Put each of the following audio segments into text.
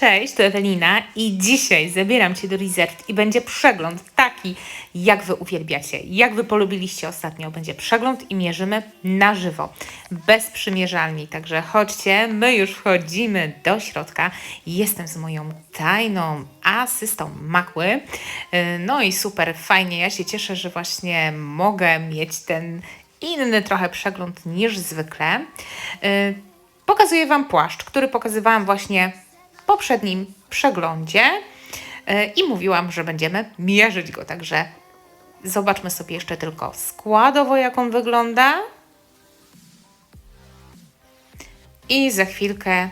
Cześć, to Ewelina i dzisiaj zabieram Cię do Resort i będzie przegląd taki, jak Wy uwielbiacie, jak Wy polubiliście ostatnio. Będzie przegląd i mierzymy na żywo, bez przymierzalni. Także chodźcie, my już wchodzimy do środka. Jestem z moją tajną asystą Makły. Yy, No i super, fajnie, ja się cieszę, że właśnie mogę mieć ten inny trochę przegląd niż zwykle. Yy, Pokazuję Wam płaszcz, który pokazywałam właśnie poprzednim przeglądzie yy, i mówiłam, że będziemy mierzyć go. Także zobaczmy sobie jeszcze tylko składowo, jak on wygląda. I za chwilkę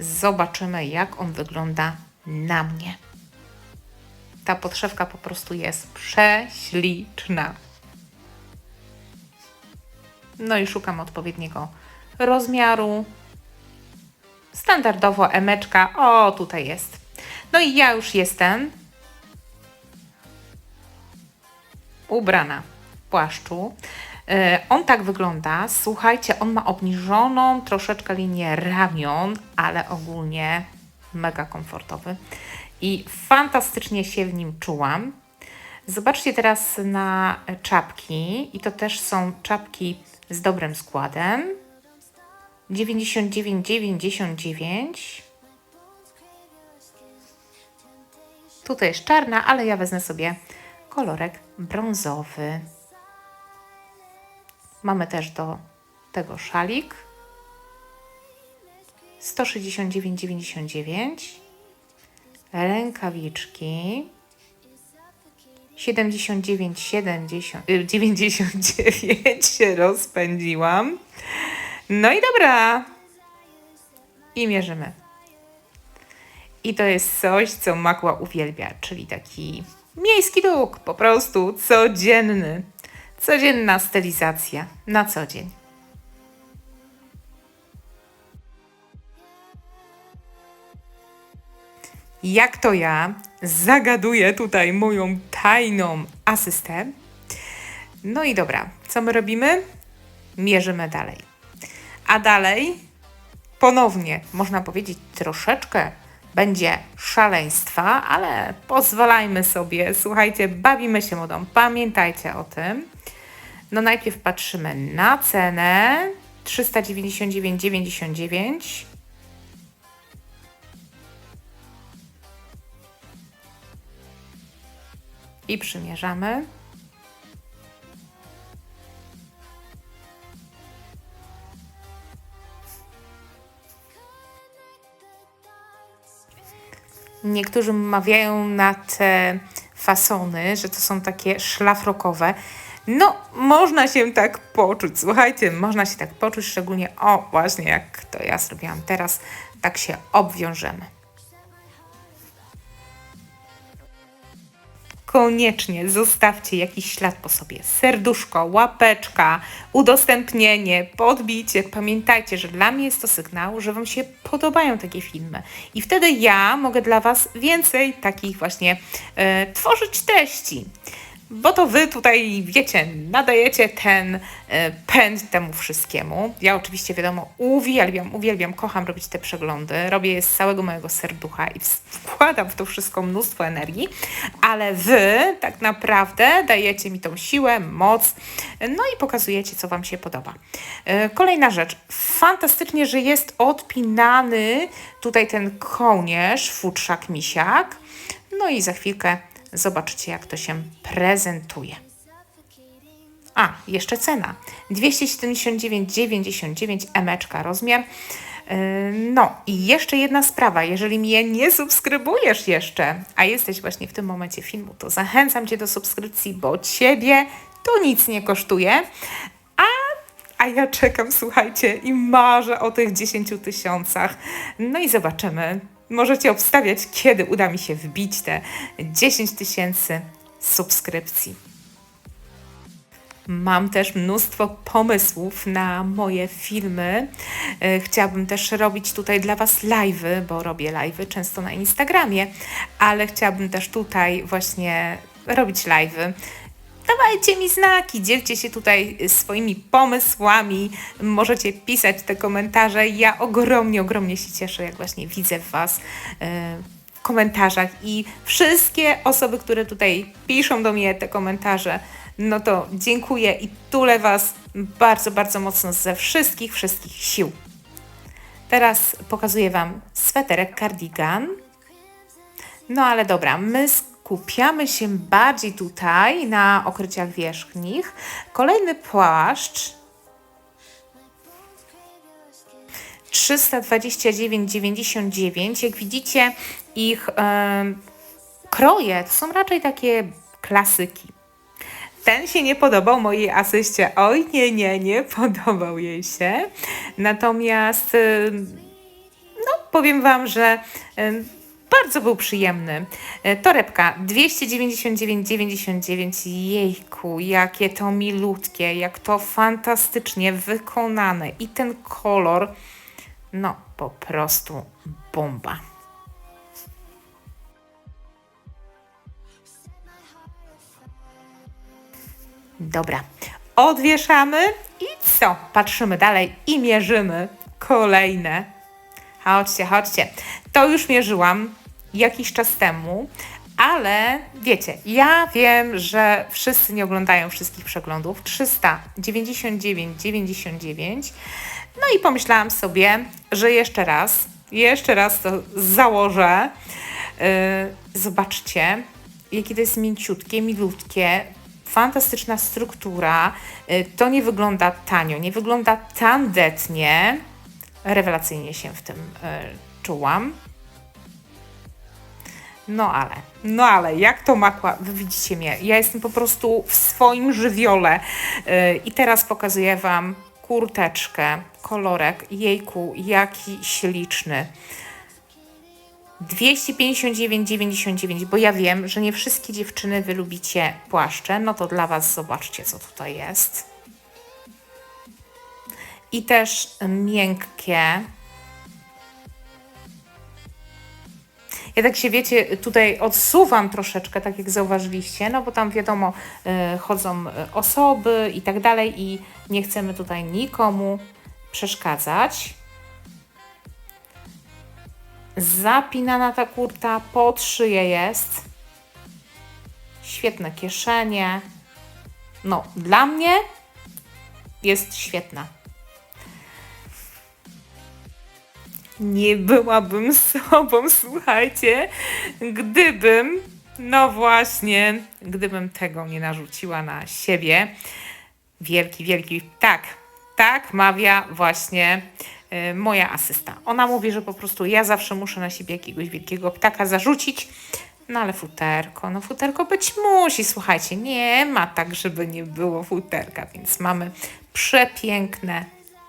zobaczymy, jak on wygląda na mnie. Ta podszewka po prostu jest prześliczna. No i szukam odpowiedniego rozmiaru. Standardowo emeczka. O, tutaj jest. No i ja już jestem ubrana w płaszczu. Yy, On tak wygląda. Słuchajcie, on ma obniżoną troszeczkę linię ramion, ale ogólnie mega komfortowy. I fantastycznie się w nim czułam. Zobaczcie teraz na czapki. I to też są czapki z dobrym składem. 99,99. Tutaj jest czarna, ale ja wezmę sobie kolorek brązowy. Mamy też do tego szalik. 169,99. Rękawiczki. 79,70 y, 99 się rozpędziłam. No i dobra. I mierzymy. I to jest coś, co Makła uwielbia, czyli taki miejski look, po prostu codzienny. Codzienna stylizacja na co dzień. Jak to ja zagaduję tutaj moją tajną asystę. No i dobra, co my robimy? Mierzymy dalej. A dalej ponownie, można powiedzieć, troszeczkę będzie szaleństwa, ale pozwalajmy sobie. Słuchajcie, bawimy się modą. Pamiętajcie o tym. No najpierw patrzymy na cenę 399,99. I przymierzamy. Niektórzy mawiają na te fasony, że to są takie szlafrokowe. No, można się tak poczuć. Słuchajcie, można się tak poczuć, szczególnie o, właśnie jak to ja zrobiłam teraz, tak się obwiążemy. Koniecznie zostawcie jakiś ślad po sobie. Serduszko, łapeczka, udostępnienie, podbicie. Pamiętajcie, że dla mnie jest to sygnał, że Wam się podobają takie filmy. I wtedy ja mogę dla Was więcej takich właśnie e, tworzyć treści. Bo to wy tutaj, wiecie, nadajecie ten e, pęd temu wszystkiemu. Ja oczywiście, wiadomo, uwielbiam, uwielbiam, kocham robić te przeglądy. Robię je z całego mojego serducha i wkładam w to wszystko mnóstwo energii, ale wy tak naprawdę dajecie mi tą siłę, moc, no i pokazujecie, co wam się podoba. E, Kolejna rzecz. Fantastycznie, że jest odpinany tutaj ten kołnierz, futrzak, misiak. No i za chwilkę zobaczycie, jak to się prezentuje. A, jeszcze cena. 279,99 emeczka rozmiar. Yy, No i jeszcze jedna sprawa, jeżeli mnie nie subskrybujesz jeszcze, a jesteś właśnie w tym momencie filmu, to zachęcam Cię do subskrypcji, bo Ciebie to nic nie kosztuje, a, a ja czekam, słuchajcie, i marzę o tych 10 tysiącach. No i zobaczymy. Możecie obstawiać, kiedy uda mi się wbić te 10 tysięcy subskrypcji. Mam też mnóstwo pomysłów na moje filmy. E, Chciałabym też robić tutaj dla Was live'y, bo robię live'y często na Instagramie, ale chciałabym też tutaj właśnie robić live'y dawajcie mi znaki, dzielcie się tutaj swoimi pomysłami, możecie pisać te komentarze. Ja ogromnie, ogromnie się cieszę, jak właśnie widzę Was e, w komentarzach i wszystkie osoby, które tutaj piszą do mnie te komentarze, no to dziękuję i tulę Was bardzo, bardzo mocno ze wszystkich, wszystkich sił. Teraz pokazuję Wam sweterek cardigan. No ale dobra, my skupiamy się bardziej tutaj na okryciach wierzchnich. Kolejny płaszcz 329,99. Jak widzicie, ich em, kroje to są raczej takie klasyki. Ten się nie podobał mojej asyście. Oj, nie, nie, nie podobał jej się. Natomiast em, no, powiem Wam, że em, bardzo był przyjemny. E, Torebka 299,99. Jejku, jakie to milutkie, jak to fantastycznie wykonane. I ten kolor, no po prostu bomba. Dobra, odwieszamy i co? Patrzymy dalej i mierzymy kolejne. Chodźcie, chodźcie. To już mierzyłam jakiś czas temu, ale wiecie, ja wiem, że wszyscy nie oglądają wszystkich przeglądów. 399,99. No i pomyślałam sobie, że jeszcze raz, jeszcze raz to założę. Yy, zobaczcie, jakie to jest mięciutkie, milutkie, fantastyczna struktura. Yy, to nie wygląda tanio, nie wygląda tandetnie. Rewelacyjnie się w tym yy, czułam. No ale, no ale, jak to makła, wy widzicie mnie, ja jestem po prostu w swoim żywiole yy, i teraz pokazuję Wam kurteczkę, kolorek, jejku, jaki śliczny. 259,99, bo ja wiem, że nie wszystkie dziewczyny wy lubicie płaszcze, no to dla Was zobaczcie, co tutaj jest. I też miękkie, Ja tak się wiecie, tutaj odsuwam troszeczkę, tak jak zauważyliście, no bo tam wiadomo, y, chodzą y, osoby i tak dalej i nie chcemy tutaj nikomu przeszkadzać. Zapinana ta kurta, pod szyję jest. Świetne kieszenie. No, dla mnie jest świetna. Nie byłabym sobą, słuchajcie, gdybym, no właśnie, gdybym tego nie narzuciła na siebie. Wielki, wielki, tak, tak mawia właśnie y, moja asysta. Ona mówi, że po prostu ja zawsze muszę na siebie jakiegoś wielkiego ptaka zarzucić, no ale futerko, no futerko być musi, słuchajcie, nie ma tak, żeby nie było futerka, więc mamy przepiękne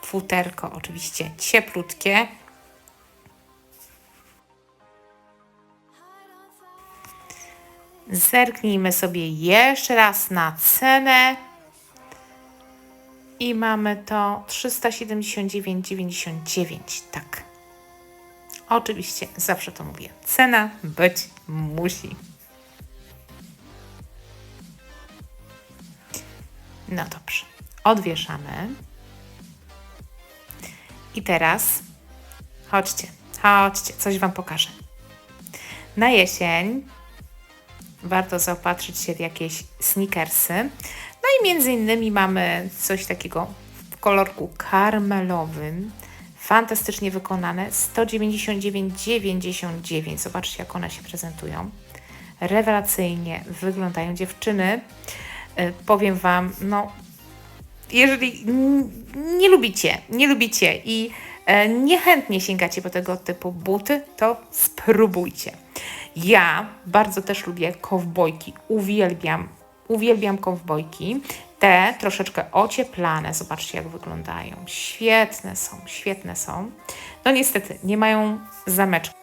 futerko, oczywiście cieplutkie, Zerknijmy sobie jeszcze raz na cenę. I mamy to 379,99. Tak. Oczywiście, zawsze to mówię. Cena być musi. No dobrze. Odwieszamy. I teraz chodźcie, chodźcie, coś Wam pokażę. Na jesień warto zaopatrzyć się w jakieś sneakersy. No i między innymi mamy coś takiego w kolorku karmelowym, fantastycznie wykonane, 199,99. Zobaczcie, jak one się prezentują. Rewelacyjnie wyglądają dziewczyny. Y, powiem Wam, no, jeżeli nie lubicie, nie lubicie i e, niechętnie sięgacie po tego typu buty, to spróbujcie. Ja bardzo też lubię kowbojki, uwielbiam, uwielbiam kowbojki. Te troszeczkę ocieplane, zobaczcie jak wyglądają. Świetne są, świetne są. No niestety, nie mają zameczka.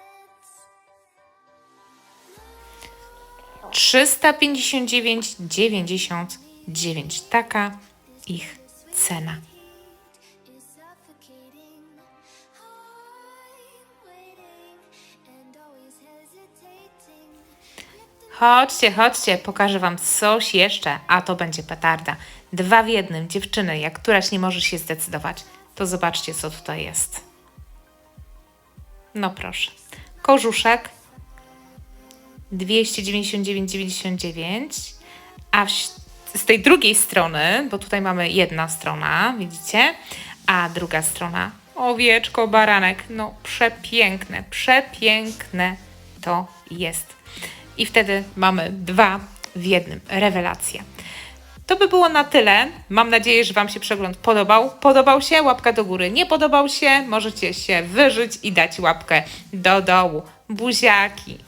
359,99 taka ich cena. Chodźcie, chodźcie, pokażę wam coś jeszcze, a to będzie petarda. Dwa w jednym, dziewczyny, jak któraś nie może się zdecydować, to zobaczcie, co tutaj jest. No proszę. Kożuszek 299,99, a z tej drugiej strony, bo tutaj mamy jedna strona, widzicie, a druga strona owieczko, baranek, no przepiękne, przepiękne to jest. I wtedy mamy dwa w jednym, rewelacja. To by było na tyle. Mam nadzieję, że Wam się przegląd podobał. Podobał się? Łapka do góry. Nie podobał się? Możecie się wyżyć i dać łapkę do dołu. Buziaki.